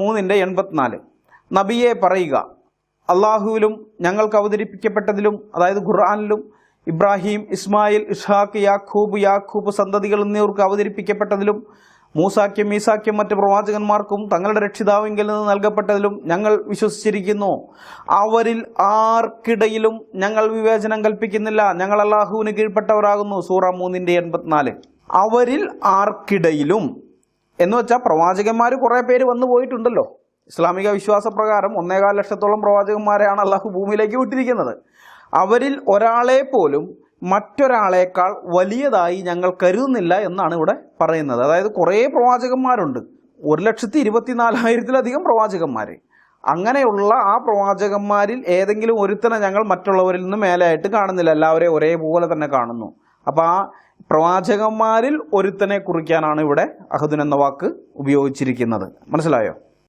മൂന്നിന്റെ എൺപത്തിനാല്. നബിയെ പറയുക അള്ളാഹുവിലും ഞങ്ങൾക്ക് അവതരിപ്പിക്കപ്പെട്ടതിലും അതായത് ഖുർആാനിലും ഇബ്രാഹിം ഇസ്മായിൽ ഇഷാഖ് യാഖൂബ് യാഖൂബ് സന്തതികൾ എന്നിവർക്ക് അവതരിപ്പിക്കപ്പെട്ടതിലും മൂസാക്കും മീസാക്കും മറ്റ് പ്രവാചകന്മാർക്കും തങ്ങളുടെ രക്ഷിതാവിങ്കിൽ നിന്ന് നൽകപ്പെട്ടതിലും ഞങ്ങൾ വിശ്വസിച്ചിരിക്കുന്നു. അവരിൽ ആർക്കിടയിലും ഞങ്ങൾ വിവേചനം കൽപ്പിക്കുന്നില്ല. ഞങ്ങൾ അള്ളാഹുവിന് കീഴ്പ്പെട്ടവരാകുന്നു. സൂറ മൂന്നിന്റെ എൺപത്തിനാല്. അവരിൽ ആർക്കിടയിലും എന്ന് വെച്ചാൽ പ്രവാചകന്മാർ കുറേ പേര് വന്നു പോയിട്ടുണ്ടല്ലോ. ഇസ്ലാമിക വിശ്വാസപ്രകാരം ഒന്നേകാൽ ലക്ഷത്തോളം പ്രവാചകന്മാരെയാണ് അള്ളാഹു ഭൂമിയിലേക്ക് വിട്ടിരിക്കുന്നത്. അവരിൽ ഒരാളെ പോലും മറ്റൊരാളേക്കാൾ വലിയതായി ഞങ്ങൾ കരുതുന്നില്ല എന്നാണ് ഇവിടെ പറയുന്നത്. അതായത് കുറേ പ്രവാചകന്മാരുണ്ട്. ഒരു ലക്ഷത്തി ഇരുപത്തിനാലായിരത്തിലധികം പ്രവാചകന്മാർ അങ്ങനെയുള്ള ആ പ്രവാചകന്മാരിൽ ഏതെങ്കിലും ഒരുത്തനെ ഞങ്ങൾ മറ്റുള്ളവരിൽ നിന്ന് മേലെയായിട്ട് കാണുന്നില്ല. എല്ലാവരെയും ഒരേപോലെ തന്നെ കാണുന്നു. അപ്പോൾ ആ പ്രവാചകന്മാരിൽ ഒരുത്തനെ കുറിക്കാനാണ് ഇവിടെ അഹദുൻ എന്ന വാക്ക് ഉപയോഗിച്ചിരിക്കുന്നത്. മനസ്സിലായോ?